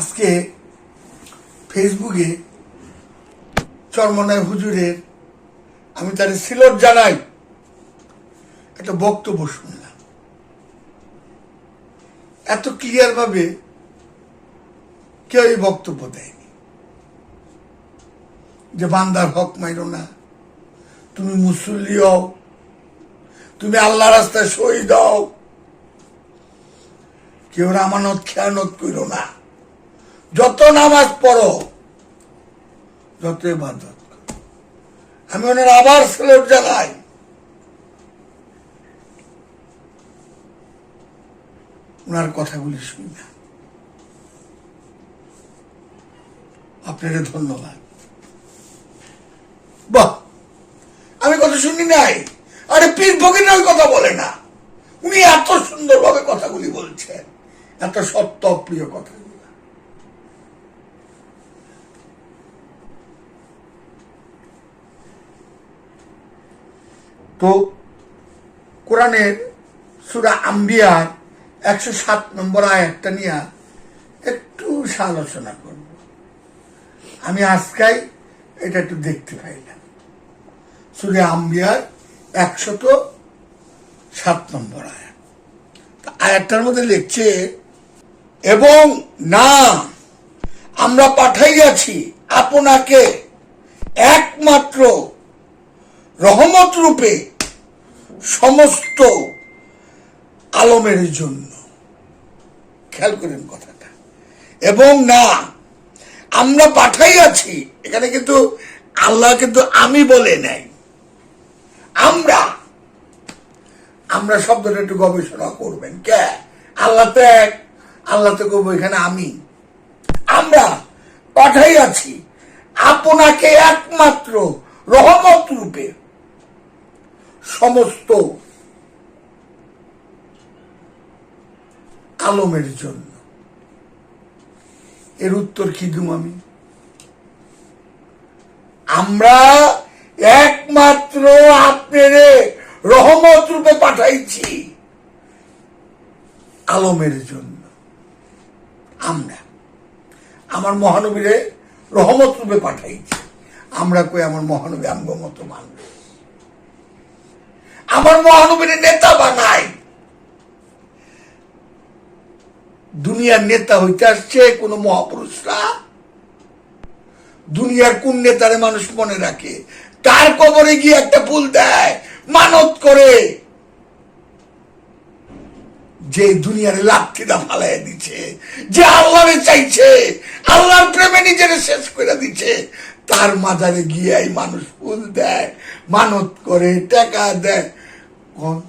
আজকে ফেসবুকে চরমনায় হুজুরের, আমি তার সিলট জানাই, একটা বক্তব্য শুনলাম। এত ক্লিয়ার ভাবে কেউ এই বক্তব্য দেয়নি। যে বান্দার হক মাইরো না, তুমি মুসল্লি হও, তুমি আল্লাহ রাস্তায় শহীদ হও, কেউ আমানত খেয়ানত করো না। যত নামাজ পড়ো যত ইবাদত আমি ওনার আবার সেলট জানাই। ওনার কথাগুলি শুনি না। আপনাকে ধন্যবাদ। বাহ! আমি কথা শুনি নাই? আরে পীর ওই কথা বলে না। উনি এত সুন্দরভাবে কথাগুলি বলছেন। এত সত্য, প্রিয় কথাগুলি। তো কোরআনের সুরা আম্বিয়ার একশো সাত নম্বর আয়াতটা নিয়ে একটু আলোচনা করব। আমি আজকাই এটা একটু দেখতে পাইলাম। সুরে আম্বিয়ার একশত সাত নম্বর আয়াত। আয়াতটার মধ্যে লিখছে, এবং না, আমরা পাঠাইয়াছি আপনাকে একমাত্র রহমত রূপে সমস্ত আলমের জন্য। খেয়াল করেন কথাটা। এবং না, আমরা পাঠাইয়াছি এখানে কিন্তু আল্লাহ কিন্তু আমি বলে নাই। আমরা আমরা শব্দটা একটু গবেষণা করবেন। কে? আল্লাহ তো এক, আল্লাহ তো করব এখানে আমি। আমরা পাঠাইয়াছি আপনাকে একমাত্র রহমত রূপে। সমস্ত আলমের জন্য। এর উত্তর কি দুম আমি? আমরা একমাত্র আপনার রহমত রূপে পাঠাইছি আলমের জন্য। আমরা, আমার মহানবীরে রহমত রূপে পাঠাইছি। আমরা কই আমার মহানবী আঙ্গ মতো মানুষ আমার মহানবীর নেতা বানাই। দুনিয়ার নেতা হইতে আসছে কোন মহাপুরুষরা? দুনিয়ার কোন নেতারে মানুষ মনে রাখে? তার কবরে গিয়ে একটা ফুল দেয়, মানত করে। যে দুনিয়ার লাঠিটা ফালাই দিচ্ছে যে আল্লাহরে চাইছে, আল্লাহর প্রেমে নিজের শেষ করে দিচ্ছে তার মাজারে গিয়ে মানুষ ফুল দেয়, মানত করে, টাকা দেয় কোন?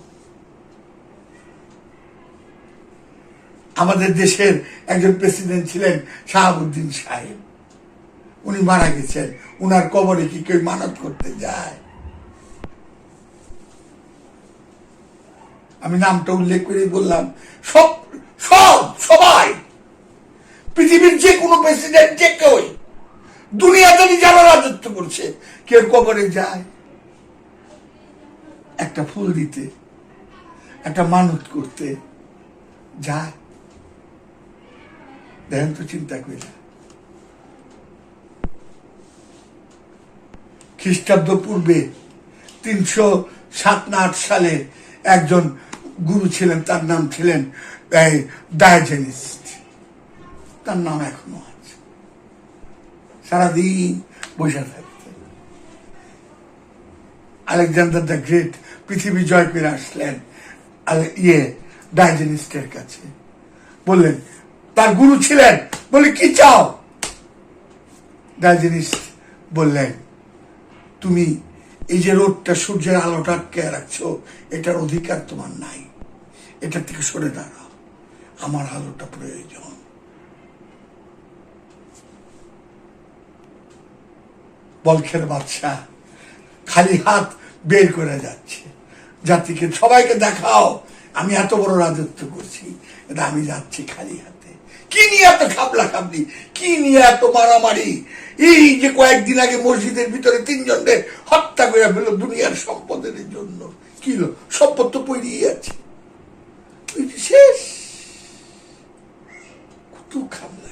আমাদের দেশের একজন প্রেসিডেন্ট ছিলেন শাহাবুদ্দিন সাহেব। উনি মারা গেছেন। উনার কবরে কি কেউ মানত করতে যায়? আমি নামটা উল্লেখ করে বললাম, সব সব, সবাই, পৃথিবীর যে কোনো প্রেসিডেন্ট, যে কেউ দুনিয়াতে যারা রাজত্ব করছে, কেউ কবরে যায়। একটা ফুল দিতে, একটা মানত করতে। যায় দেখেন তো চিন্তা করি না খ্রিস্টাব্দ পূর্বে তিনশো সাত না আট সালে একজন গুরু ছিলেন, তার নাম ছিলেন ডায়াজেনিস্ট। তার নাম এখনও আছে। সারাদিন বসে থাকতেন। আলেকজান্ডার দ্য গ্রেট পৃথিবী জয় করে আসলেন ইয়ে ডায়াজেনিস্টের কাছে। বললেন, তার গুরু ছিলেন। বলে কি চাও? ডায়াজেনিস্ট বললেন, তুমি এই যে রোদটা সূর্যের আলোটা আটকে রাখছো, এটার অধিকার তোমার নাই। এটা থেকে সরে দাঁড়াও। আমার আলোটা প্রয়োজন। বলখের বাদশা খালি হাত বের করে যাচ্ছে। জাতিকে সবাইকে দেখাও। আমি এত বড় রাজত্ব করছি, এটা আমি যাচ্ছি খালি হাতে। কি নিয়ে এত খাবলা খাবলি কি নিয়ে এত মারামারি? এই যে কয়েকদিন আগে মসজিদের ভিতরে তিনজনকে হত্যা করে ফেলো দুনিয়ার সম্পদের জন্য। কি? সম্পদ তো পড়িয়ে আছে। শেষ। কত খাবলা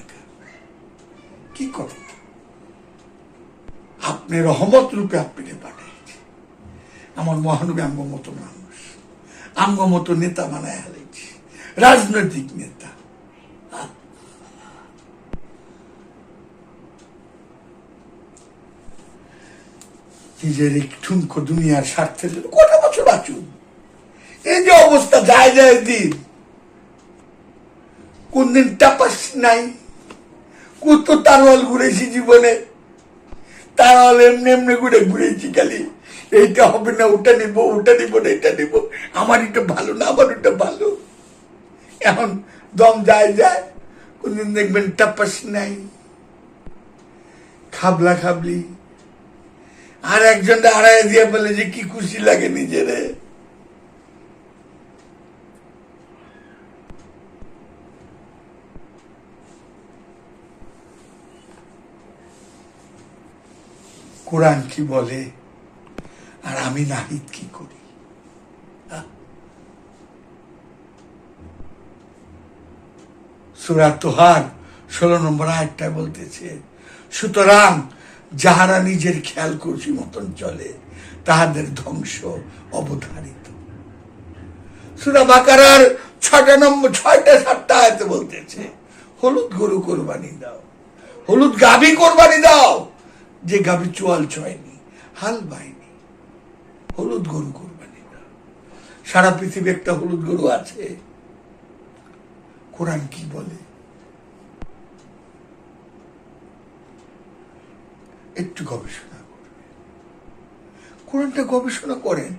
কি করব? আপনি রহমত রূপে আপনি পাঠাইছি আমার মহানবী আঙ্গ মতো মানুষ। আঙ্গ মতো নেতা বানায় হারাইছি রাজনৈতিক নেতা। নিজের এই ঠুনকো দুনিয়ার স্বার্থের জন্য কটা বছর বাঁচুন? এই যে অবস্থা, যায় যায় দিন। কোন দিন টাপাস নাই। কত তারওয়াল ঘুরেছি জীবনে। তারওয়াল এমনি এমনি ঘুরে ঘুরেছি খালি। এইটা হবে না ওটা নিব ওটা নিব না, এটা নিব। আমার এটা ভালো না, আমার ওটা ভালো। এখন দম যায় যায়। কোনদিন দেখবেন টাপাস নাই। খাবলা খাবলি। আর একজন আড়াই দিয়ে বলে যে কি খুশি লাগে নিজেরে। কোরআন কি বলে? আমি নাহিদ কি করি? সুরা তোহার, ষোলো নম্বর আয়টা বলতেছে, সুতরাং যাহারা নিজের খেয়াল খুশি মতন চলে, তাহাদের ধ্বংস অবধারিত। সুরা বাকারার ছটা নম্বর, ছয়টা সাতটা আয়তে বলতেছে, হলুদ গরু কোরবানি দাও, হলুদ গাভী কোরবানি দাও, যে গাভী চোয়াল ছয়নি, হাল বাইনি। হলুদ গরু কোরবানি দাও সারা পৃথিবী একটা হলুদ গরু আছে। কোরআন কি বলে? একটু গবেষণা করবেন কোরআনটা গবেষণা করেন,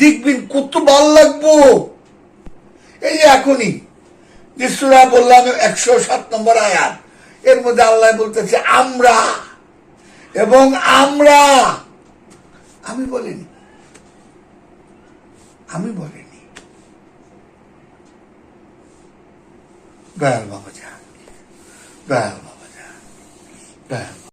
দেখবেন কত ভালো লাগবো। এই যে এখনই নিশ্চরা বললাম, একশো সাত নম্বর আয়াত, এর মধ্যে আল্লাহ বলতেছে, আমরা এবং আমরা। আমি বলিনি। আমি বলিনি। দয়াল বাবা যান দয়াল বাবা যান দয়াল